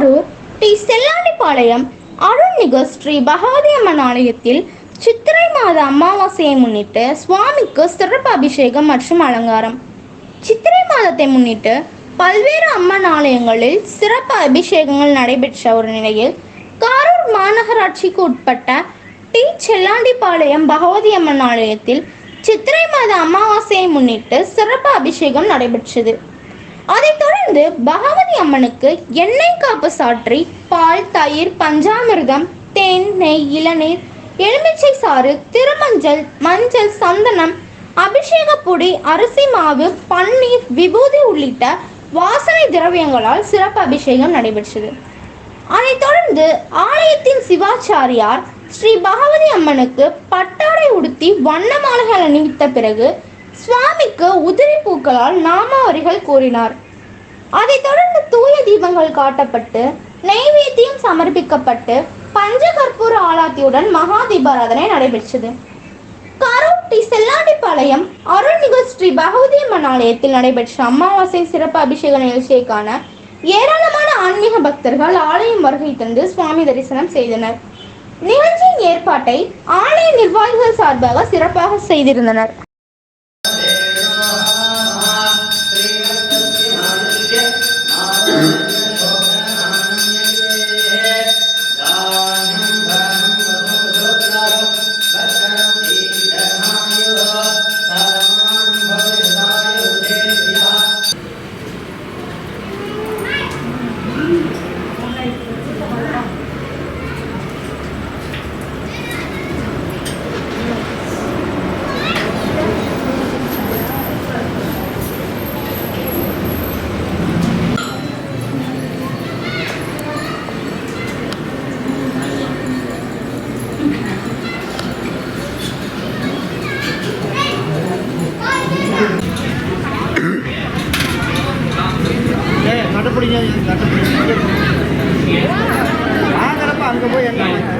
Thiruvarur D செல்லாண்டிப்பாளையம் அருள்மிகு ஸ்ரீ பகவதி அம்மன் ஆலயத்தில் சித்திரை மாத அமாவாசையை முன்னிட்டு சுவாமிக்கு சிறப்பு அபிஷேகம் மற்றும் அலங்காரம். சித்திரை மாதத்தை முன்னிட்டு பல்வேறு அம்மன் ஆலயங்களில் சிறப்பு அபிஷேகங்கள் நடைபெற்ற ஒரு நிலையில் காரூர் மாநகராட்சிக்கு உட்பட்ட டி செல்லாண்டிப்பாளையம் பகவதி அம்மன் ஆலயத்தில் சித்திரை மாத அமாவாசையை முன்னிட்டு சிறப்பு அபிஷேகம் நடைபெற்றது. அதைத் தொடர்ந்து பகவதி அம்மனுக்கு எண்ணெய் காப்பு சாற்றி பால் தயிர் பஞ்சாமிர்தம் தேன் நெய் இளநீர் எலுமிச்சை சாறு திருமஞ்சள் மஞ்சள் சந்தனம் அபிஷேக பொடி அரிசி மாவு பன்னீர் விபூதி உள்ளிட்ட வாசனை திரவியங்களால் சிறப்பு அபிஷேகம் நடைபெற்றது. அதைத் தொடர்ந்து ஆலயத்தின் சிவாச்சாரியார் ஸ்ரீ பகவதி அம்மனுக்கு பட்டாடை உடுத்தி வண்ண மாலைகள் அணிவித்த பிறகு சுவாமிக்கு உதிரி பூக்களால் நாமாவரிகள் கூறினார். அதைத் தொடர்ந்து தூய தீபங்கள் காட்டப்பட்டு நெய்வேத்தியம் சமர்ப்பிக்கப்பட்டு பஞ்சகற்பூர ஆலாத்தியுடன் மகா தீபாராதனை நடைபெற்றது. கரோட்டி டி செல்லாண்டிப்பாளையம் அருள்மிகு ஸ்ரீ பகவதி அம்மன் ஆலயத்தில் நடைபெற்ற அமாவாசை சிறப்பு அபிஷேக நிகழ்ச்சியை காண ஏராளமான ஆன்மீக பக்தர்கள் ஆலயம் வருகை தந்து சுவாமி தரிசனம் செய்தனர். நிகழ்ச்சியின் ஏற்பாட்டை ஆலய நிர்வாகிகள் சார்பாக சிறப்பாக செய்திருந்தனர். வாங்குறப்ப அங்கே போய் என்ன